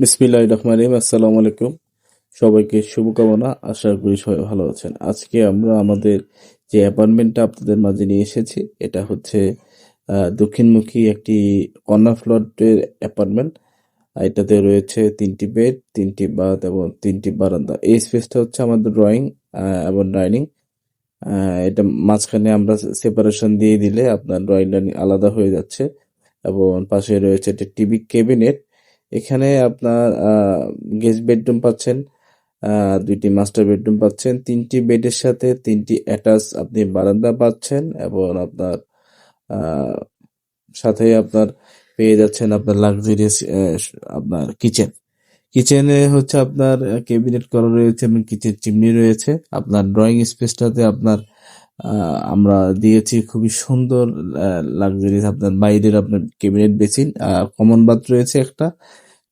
বিসমিল্লাহ রহমান রহিম। আসসালামু আলাইকুম। সবাইকে শুভকামনা। আশা করি সবাই ভালো আছেন। আজকে আমরা আমাদের যে অ্যাপার্টমেন্টটা আপনাদের মাঝে নিয়ে এসেছি, এটা হচ্ছে দক্ষিণমুখী একটি কর্নার ফ্লোরের অ্যাপার্টমেন্ট। এটাতে রয়েছে তিনটি বেড, তিনটি বাথ এবং তিনটি বারান্দা। এই স্পেসটা হচ্ছে আমাদের ড্রয়িং এবং ডাইনিং। এটা মাঝখানে আমরা সেপারেশন দিয়ে দিলে আপনার ড্রয়িং ডাইনিং আলাদা হয়ে যাচ্ছে। এবং পাশে রয়েছে একটি টিভি ক্যাবিনেট। এখানে আপনার গেস্ট বেডরুম পাচ্ছেন দুইটি মাস্টার বেডরুম পাচ্ছেন, তিনটি বেডের সাথে তিনটি অ্যাটাচ আপনি বারান্দা পাচ্ছেন এবং আপনার সাথে আপনার পেয়ে যাচ্ছেন আপনার লাক্সারিয়াস আপনার কিচেন কিচেনে হচ্ছে আপনার ক্যাবিনেট করা রয়েছে এবং কিচেন চিমনি রয়েছে। আপনার ড্রয়িং স্পেসটাতে আপনার আমরা দিয়েছি খুবই সুন্দর লাক্সারিয়াস আপনার বাইরের আপনার ক্যাবিনেট বেসিন কমন বাথ রয়েছে একটা।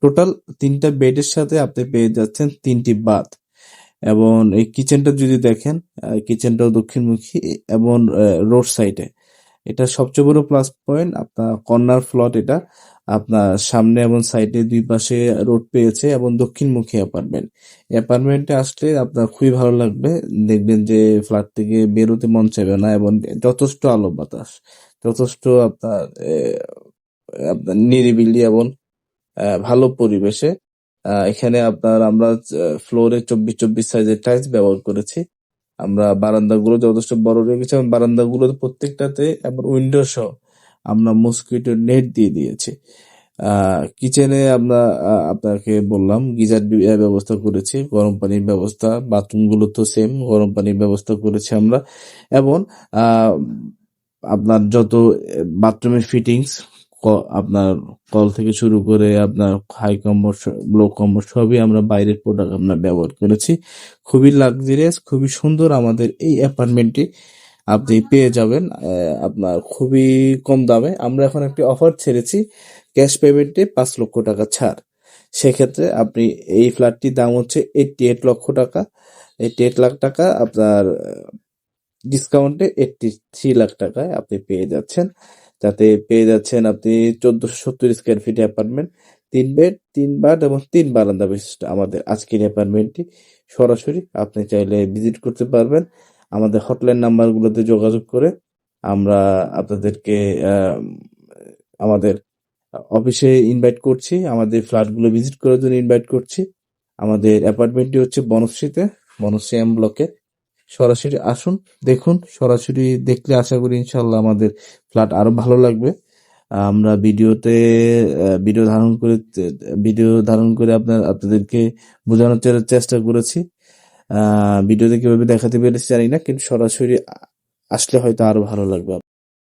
টোটাল তিনটা বেডের সাথে আপনি পেয়ে যাচ্ছেন তিনটি বাথ এবং এই কিচেনটা যদি দেখেন কিচেনটাও দক্ষিণমুখী এবং রোড সাইডে এটা সবচেয়ে বড় প্লাস পয়েন্ট আপনার কর্নার ফ্লট এটা। আপনার সামনে এবং সাইডে দুই পাশে রোড পেয়েছে এবং দক্ষিণমুখী অ্যাপার্টমেন্ট। অ্যাপার্টমেন্টে আসলে আপনার খুবই ভালো লাগবে। দেখবেন যে ফ্ল্যাট থেকে বেরোতে মন চাইবে না এবং যথেষ্ট আলো বাতাস, যথেষ্ট আপনার আপনার নিরিবিলি এবং ভালো পরিবেশে। এখানে আপনার আমরা ফ্লোরে চব্বিশ চব্বিশ সাইজের টাইলস ব্যবহার করেছি। আমরা বারান্দাগুলো যথেষ্ট বড় রেখেছি এবং বারান্দাগুলো প্রত্যেকটাতে আবার উইন্ডো সহ আমরা মসকিটো নেট দিয়ে দিয়েছি। কিচেনে আমরা আপনাকে বললাম, গিজার ব্যবস্থা করেছি, গরম পানির ব্যবস্থা, বাথরুমগুলো তো সেম গরম পানির ব্যবস্থা করেছি আমরা। এবং আপনার যত, বাথরুমের ফিটিংস আপনার কল থেকে শুরু করে আপনার হাই কম্বর লো কম্বর সবই আমরা বাইরের প্রোডাক্ট আমরা ব্যবহার করেছি। খুবই লাক্সারিয়াস খুবই সুন্দর আমাদের এই অ্যাপার্টমেন্টটি আপনি পেয়ে যাবেন আপনার খুবই কম দামে। আমরা এখন একটি অফার ছেড়েছি ক্যাশ পেমেন্টে পাঁচ লক্ষ টাকা ছাড়। সেক্ষেত্রে আপনি এই ফ্ল্যাটটির দাম হচ্ছে এইটটি এইট লক্ষ টাকা। এইটটি এইট লাখ টাকা আপনার ডিসকাউন্টে এইটটি থ্রি লাখ টাকায় আপনি পেয়ে যাচ্ছেন। তাতে পেয়ে যাচ্ছেন আপনি চোদ্দশো সত্তর স্কোয়ার ফিট অ্যাপার্টমেন্ট তিন বেড তিন বাথ এবং তিন বারান্দা বিশিষ্ট। আমাদের আজকের অ্যাপার্টমেন্টটি সরাসরি আপনি চাইলে ভিজিট করতে পারবেন। আমাদের হটলাইন নাম্বারগুলোতে যোগাযোগ করে আমরা আপনাদেরকে আমাদের অফিসে ইনভাইট করছি, আমাদের ফ্ল্যাটগুলো ভিজিট করার জন্য ইনভাইট করছি। আমাদের অ্যাপার্টমেন্টটি হচ্ছে বনশ্রীতে, বনশ্রী এম ব্লকে সরাসরি আসুন, দেখুন, সরাসরি দেখলে আশা করি ইনশাল্লাহ আমাদের ফ্ল্যাট আরও ভালো লাগবে। আমরা ভিডিওতে ভিডিও ধারণ করে, ভিডিও ধারণ করে আপনার, আপনাদেরকে বোঝানোর চেষ্টা করেছি। ভিডিওতে কীভাবে দেখাতে পেরেছি জানি না কিন্তু সরাসরি আসলে হয়তো আরও ভালো লাগবে।